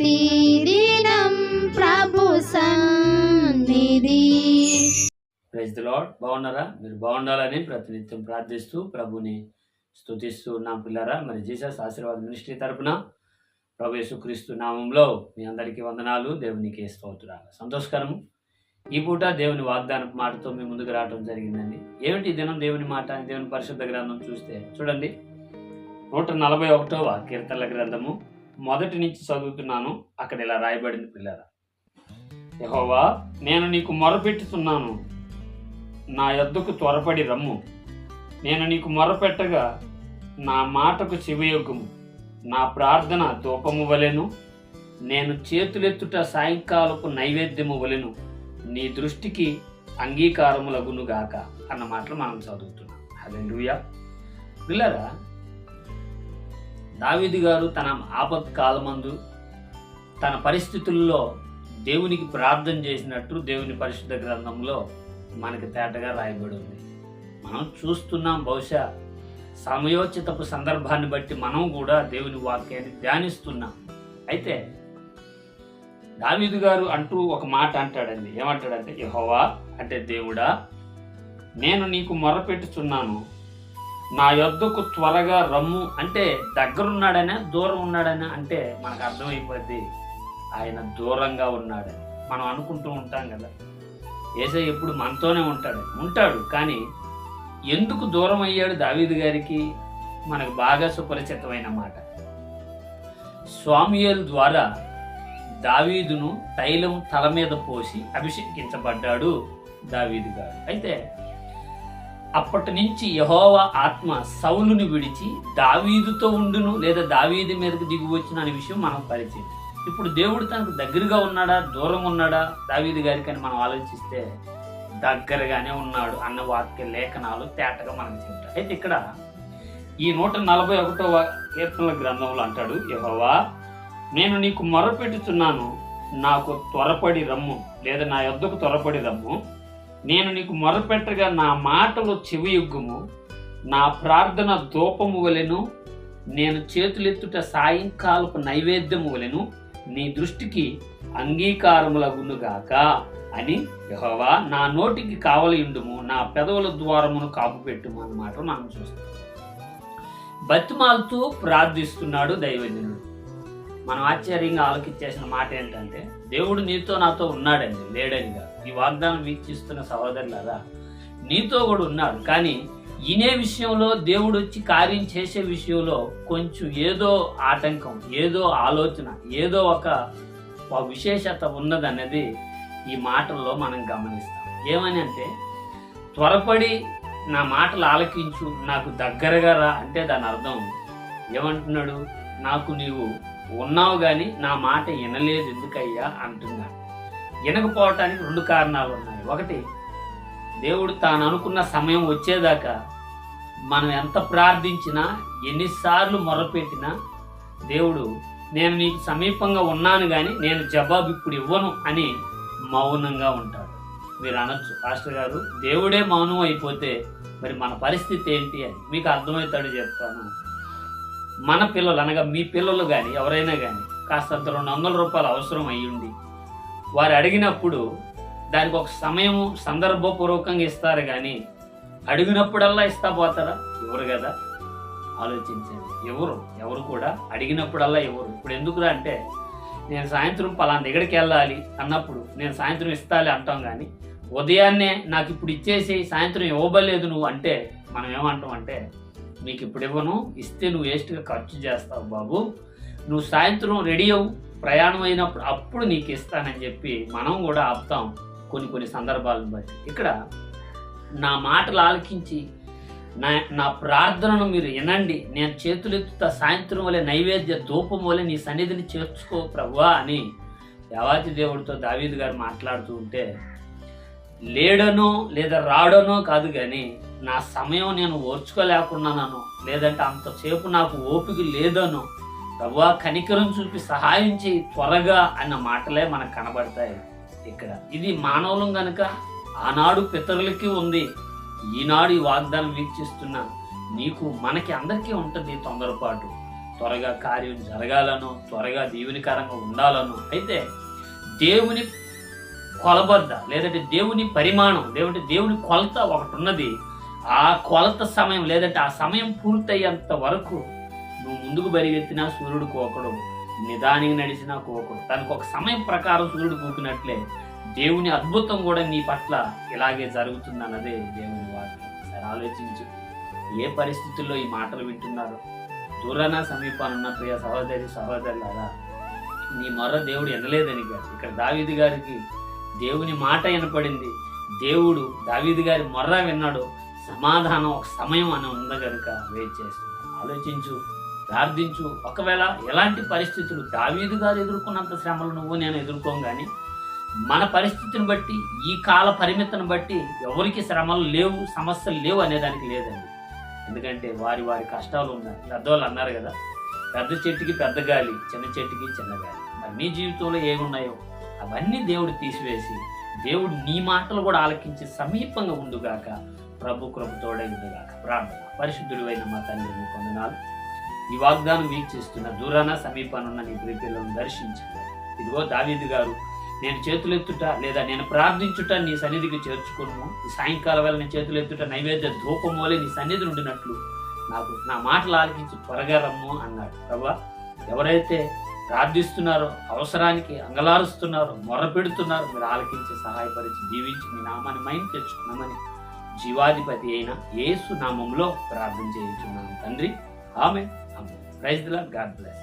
ప్రతిదినం ప్రభు సన్నిధి. Praise the lord బాగున్నారా? మీరు బాగుండాలని ప్రతినిత్యం ప్రార్థిస్తూ ప్రభుని స్తుతిస్తూ ఉన్నాం పిల్లరా. మరి జీసస్ ఆశీర్వాద మినిస్ట్రీ తరపున ప్రభు యేసుక్రీస్తు నామంలో మీ అందరికీ వందనాలు దేవునికి స్తోత్రాలు. సంతోషకరము. ఈ పూట దేవుని వాగ్దాన మాటతో మీ ముందుకు రావడం జరిగిందండి. ఏమిటి దినం దేవుని మాట దేవుని పరిశుద్ధ గ్రంథం చూస్తే? చూడండి. నూట నలభై ఒకటవ కీర్తనల గ్రంథము. మొదటి నుంచి చదువుతున్నాను అక్కడ ఇలా రాయబడింది పిల్లరా. యహోవా నేను నీకు మొరపెట్టుతున్నాను. నా ఎద్దుకు త్వరపడి రమ్ము. నేను నీకు మొరపెట్టగా నా మాటకు శివయోగము నా ప్రార్థన ధూపము వలెను నేను చేతులెత్తుట సాయంకాలపు నైవేద్యము వలెను నీ దృష్టికి అంగీకారములగునుగాక అన్న మాటలు మనం చదువుతున్నాం. హల్లెలూయా. పిల్లరా దావీదు గారు తన ఆపత్ కాలమందు తన పరిస్థితుల్లో దేవునికి ప్రార్థన చేసినట్టు దేవుని పరిశుద్ధ గ్రంథంలో మనకి తేటగా రాయబడి ఉంది. మనం చూస్తున్నాం బహుశా సమయోచితపు సందర్భాన్ని బట్టి మనం కూడా దేవుని వాక్యాన్ని ధ్యానిస్తున్నాం. అయితే దావీదు గారు అంటూ ఒక మాట అంటాడండి. ఏమంటాడంటే యహోవా అంటే దేవుడా నేను నీకు మొరపెట్టుచున్నాను. నా యొద్దకు త్వరగా రమ్ము అంటే దగ్గరున్నాడనే దూరం ఉన్నాడనే అంటే మనకు అర్థమైపోద్ది. ఆయన దూరంగా ఉన్నాడని మనం అనుకుంటూ ఉంటాం కదా. ఏసై ఎప్పుడు మనతోనే ఉంటాడు. ఉంటాడు కానీ ఎందుకు దూరం అయ్యాడు దావీదు గారికి? మనకు బాగా సుపరిచితమైన మాట. స్వామియల్ ద్వారా దావీదును తైలం తల మీద పోసి అభిషేకించబడ్డాడు దావీదు గారు. అయితే అప్పటి నుంచి యహోవ ఆత్మ సౌలుని విడిచి దావీదుతో ఉండును లేదా దావీది మీదకు దిగి వచ్చిన అనే విషయం మనం పరిచయం. ఇప్పుడు దేవుడు తనకు దగ్గరగా ఉన్నాడా దూరం ఉన్నాడా? దావీదు గారికి అని మనం ఆలోచిస్తే దగ్గరగానే ఉన్నాడు అన్న వాక్య లేఖనాలు తేటగా మనం చెప్తాం అయితే ఇక్కడ ఈ నూట నలభై ఒకటవ కీర్తనల గ్రంథంలో అంటాడు యహోవా నేను నీకు మొరపెట్టుచున్నాను నాకు త్వరపడి రమ్ము లేదా నా యొద్దకు త్వరపడి రమ్ము నేను నీకు మొరపెట్టగా నా మాటలు చెవియుగ్గుము నా ప్రార్థన ధూపము వలెను నేను చేతులెత్తుట సాయంకాలపు నైవేద్యము వలెను నీ దృష్టికి అంగీకారములగునుగాక అని యహోవా నా నోటికి కావలియుండుము నా పెదవుల ద్వారమును కాపుపెట్టుము అన్నమాట మనం చూస్తాం. బతిమాలుతూ ప్రార్థిస్తున్నాడు దైవజనుడు. మనం ఆశ్చర్యంగా ఆలోచించేసిన మాట ఏంటంటే దేవుడు నీతో నాతో ఉన్నాడండి లేడని కాదు ఈ వాగ్దానం వీక్షిస్తున్న సహోదరులారా నీతో కూడా ఉన్నాడు కానీ ఇనే విషయంలో దేవుడు వచ్చి కార్యం చేసే విషయంలో కొంచెం ఏదో ఆటంకం ఏదో ఆలోచన ఏదో ఒక ఒక విశేషత ఉన్నదన్నది ఈ మాటల్లో మనం గమనిస్తాం. ఏమని అంటే త్వరపడి నా మాటలు ఆలకించు నాకు దగ్గరగా రా అంటే దాని అర్థం ఏమంటున్నాడు? నాకు నీవు ఉన్నావు కానీ నా మాట వినలేదు ఎందుకయ్యా అంటున్నాడు. వినకపోవటానికి రెండు కారణాలు ఉన్నాయి. ఒకటి దేవుడు తాను అనుకున్న సమయం వచ్చేదాకా మనం ఎంత ప్రార్థించినా ఎన్నిసార్లు మొరపెట్టినా దేవుడు నేను నీకు సమీపంగా ఉన్నాను కానీ నేను జవాబు ఇప్పుడు ఇవ్వను అని మౌనంగా ఉంటాడు. మీరు అనొచ్చు పాస్టర్ గారు దేవుడే మౌనం అయిపోతే మరి మన పరిస్థితి ఏంటి అని. మీకు అర్థమవుతాడు చెప్తాను. మన పిల్లలు అనగా మీ పిల్లలు కానీ ఎవరైనా కానీ కాస్తంత రెండు వందల రూపాయలు అవసరం అయ్యుండి వారు అడిగినప్పుడు దానికి ఒక సమయము సందర్భపూర్వకంగా ఇస్తారు కానీ అడిగినప్పుడల్లా ఇస్తా పోతారా? ఎవరు కదా? ఆలోచించండి. ఎవరు? ఎవరు కూడా అడిగినప్పుడల్లా ఎవరు? ఇప్పుడు ఎందుకురా అంటే నేను సాయంత్రం పలానా దగ్గరికి వెళ్ళాలి అన్నప్పుడు నేను సాయంత్రం ఇస్తాలి అంటాం కానీ ఉదయాన్నే నాకు ఇప్పుడు ఇచ్చేసి సాయంత్రం ఇవ్వబలేదు నువ్వు అంటే మనం ఏమంటాం అంటే నీకు ఇప్పుడు ఇవ్వను ఇస్తే నువ్వు వేస్ట్గా ఖర్చు చేస్తావు బాబు. నువ్వు సాయంత్రం రెడీ అవ్వు. ప్రయాణం అయినప్పుడు అప్పుడు నీకు ఇస్తానని చెప్పి మనం కూడా ఆపుతాం కొన్ని కొన్ని సందర్భాలను బట్టి. ఇక్కడ నా మాటలు ఆలకించి నా నా ప్రార్థనను మీరు వినండి. నేను చేతులెత్తుతా సాయంత్రం వలె నైవేద్య ధూపం వలె నీ సన్నిధిని చేర్చుకో ప్రభువా అని యవాతి దేవుడితో దావీదు గారు మాట్లాడుతూ ఉంటే లేడనో లేదా రాడనో కాదు కానీ నా సమయం నేను ఓర్చుకోలేకున్నానో లేదంటే అంతసేపు నాకు ఓపిక లేదనో ప్రభా కనికరం చూపి సహాయం చేయి త్వరగా అన్న మాటలే మనకు కనబడతాయి ఇక్కడ. ఇది మానవులం గనక ఆనాడు పితరులకి ఉంది ఈనాడు ఈ వాగ్దానం వీక్షిస్తున్న నీకు మనకి అందరికీ ఉంటుంది తొందరపాటు. త్వరగా కార్యం జరగాలనో త్వరగా దీవునికరంగా ఉండాలనో. అయితే దేవుని కొలబద్ద లేదంటే దేవుని పరిమాణం లేదంటే దేవుని కొలత ఒకటి ఉన్నది. ఆ కొలత సమయం లేదంటే ఆ సమయం పూర్తయ్యేంత వరకు నువ్వు ముందుకు పరిగెత్తినా సూర్యుడు కోకడు. నిదానికి నడిచినా కోకడు. తనకు ఒక సమయం ప్రకారం సూర్యుడు కూకినట్లే దేవుని అద్భుతం కూడా నీ పట్ల ఇలాగే జరుగుతుందన్నదే దేవుని వాక్యం. సరే ఆలోచించు. ఏ పరిస్థితుల్లో ఈ మాటలు వింటున్నారు? దూరాన సమీపానున్న ప్రియ సహోదరి సహోదరులారా నీ మొర్ర దేవుడు ఎనలేదని గారు ఇక్కడ దావీదు గారికి దేవుని మాట వినపడింది. దేవుడు దావీదు గారి మొర్ర విన్నాడు. సమాధానం ఒక సమయం అని ఉంది కనుక వెయిట్ చేస్తుంది ఆలోచించు. ప్రార్థించు. ఒకవేళ ఎలాంటి పరిస్థితులు దావీదు గారు ఎదుర్కొన్నంత శ్రమలు నువ్వు నేను ఎదుర్కోం కానీ మన పరిస్థితిని బట్టి ఈ కాల పరిమితిని బట్టి ఎవరికి శ్రమలు లేవు సమస్యలు లేవు అనేదానికి లేదండి. ఎందుకంటే వారి వారి కష్టాలు ఉన్నాయి. పెద్దవాళ్ళు అన్నారు కదా పెద్ద చెట్టుకి పెద్ద గాలి చిన్న చెట్టుకి చిన్న గాలి. మరి నీ జీవితంలో ఏమున్నాయో అవన్నీ దేవుడు తీసివేసి దేవుడు నీ మాటలు కూడా ఆలకించి సమీపంగా ఉండుగాక ప్రభు కృపతోడై ఉండుగాక ప్రార్థన. పరిశుద్ధుడు మా తండ్రి కొందనాలు ఈ వాగ్దానం వీక్షిస్తున్న దూరాన సమీపానున్న నీ ప్రీతిలను దర్శించండి ఇదిగో దావీదు గారు నేను చేతులెత్తుట లేదా నేను ప్రార్థించుట నీ సన్నిధికి చేర్చుకును ఈ సాయంకాలం వేళ నేను చేతులెత్తుట నైవేద్య ధూపం వలె నీ సన్నిధి ఉండినట్లు నాకు నా మాటలు ఆలకించి త్వరగా రమ్ము అన్నాడు. ప్రభా ఎవరైతే ప్రార్థిస్తున్నారో అవసరానికి అంగలారుస్తున్నారో మొర పెడుతున్నారో మీరు ఆలకించి సహాయపరిచి జీవించి మీ నామాన్ని మైండ్ తెచ్చుకున్నామని జీవాధిపతి అయిన యేసు నామంలో ప్రార్థన చేయించున్నాను. తండ్రి ఆమె ఆమె ప్రైజ్ లా గాడ్ బ్లెస్